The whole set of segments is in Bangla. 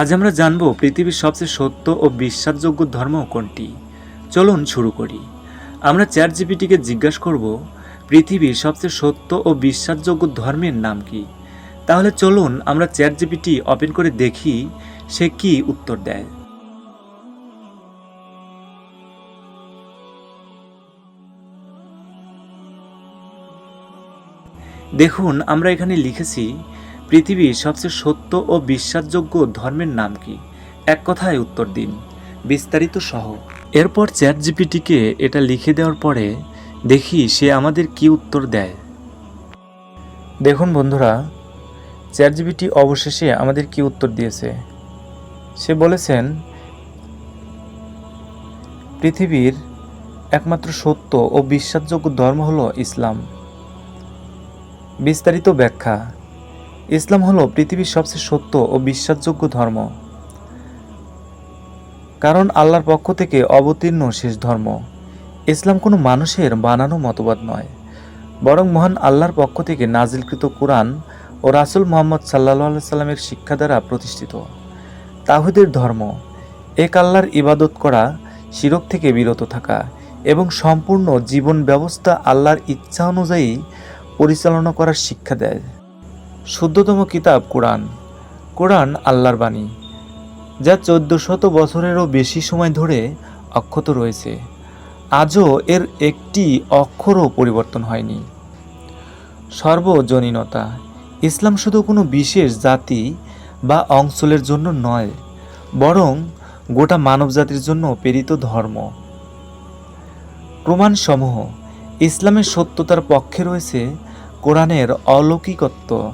আজ আমরা জানব পৃথিবীর সবচেয়ে সত্য ও বিশ্বাসযোগ্য ধর্ম কোনটি। চলুন শুরু করি। আমরা চ্যাট জিপিটিকে জিজ্ঞাসা করব, পৃথিবীর সবচেয়ে সত্য ও বিশ্বাসযোগ্য ধর্মের নাম কি? তাহলে চলুন আমরা চ্যাট জিপিটি ওপেন করে দেখি সে কি উত্তর দেয়। দেখুন, আমরা এখানে লিখেছি পৃথিবীর সবচেয়ে সত্য ও বিশ্বাসযোগ্য ধর্মের নাম কি? এক কথায় উত্তর দিন। বিস্তারিত সহ। এরপর চ্যাট জিপিটিকে এটা লিখে দেওয়ার পরে দেখি সে আমাদের কি উত্তর দেয়। দেখুন বন্ধুরা চ্যাট জিপিটি অবশেষে আমাদের কি উত্তর দিয়েছে? সে বলেছেন, পৃথিবীর একমাত্র সত্য ও বিশ্বাসযোগ্য ধর্ম হলো ইসলাম। বিস্তারিত ব্যাখ্যা। ইসলাম হলো পৃথিবীর সবচেয়ে সত্য ও বিশ্বাসযোগ্য ধর্ম। কারণ আল্লাহর পক্ষ থেকে অবতীর্ণ শেষ ধর্ম। ইসলাম কোনো মানুষের বানানো মতবাদ নয়, বরং মহান আল্লাহর পক্ষ থেকে নাজিলকৃত কোরআন ও রাসুল মোহাম্মদ সাল্লাহ সাল্লামের শিক্ষা দ্বারা প্রতিষ্ঠিত। তাহুদের ধর্ম, এক আল্লাহর ইবাদত করা, শিরক থেকে বিরত থাকা এবং সম্পূর্ণ জীবন ব্যবস্থা আল্লাহর ইচ্ছা অনুযায়ী পরিচালনা করার শিক্ষা দেয়। শুদ্ধতম কিতাব কোরআন। কোরআন আল্লাহর বাণী, যা চোদ্দ শত বছরেরও বেশি সময় ধরে অক্ষত রয়েছে। আজও এর একটি অক্ষরও পরিবর্তন হয়নি। সর্বজনীনতা, ইসলাম শুধু কোনো বিশেষ জাতি বা অঞ্চলের জন্য নয়, বরং গোটা মানবজাতির জন্য প্রেরিত ধর্ম। প্রমাণসমূহ, ইসলামের সত্যতার পক্ষে রয়েছে কোরআনের অলৌকিকত্ব।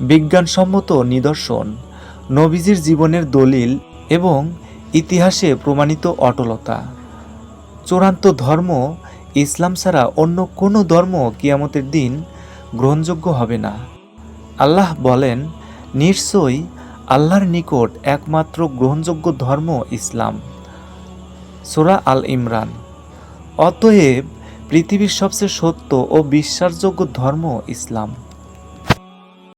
বিজ্ঞানসম্মত নিদর্শন, নবীজির জীবনের দলিল এবং ইতিহাসে প্রমাণিত অটলতা। চূড়ান্ত ধর্ম ইসলাম ছাড়া অন্য কোনো ধর্ম কিয়ামতের দিন গ্রহণযোগ্য হবে না। আল্লাহ বলেন, নিশ্চয়ই আল্লাহর নিকট একমাত্র গ্রহণযোগ্য ধর্ম ইসলাম। সোরা আল ইমরান। অতএব পৃথিবীর সবচেয়ে সত্য ও বিশ্বাসযোগ্য ধর্ম ইসলাম।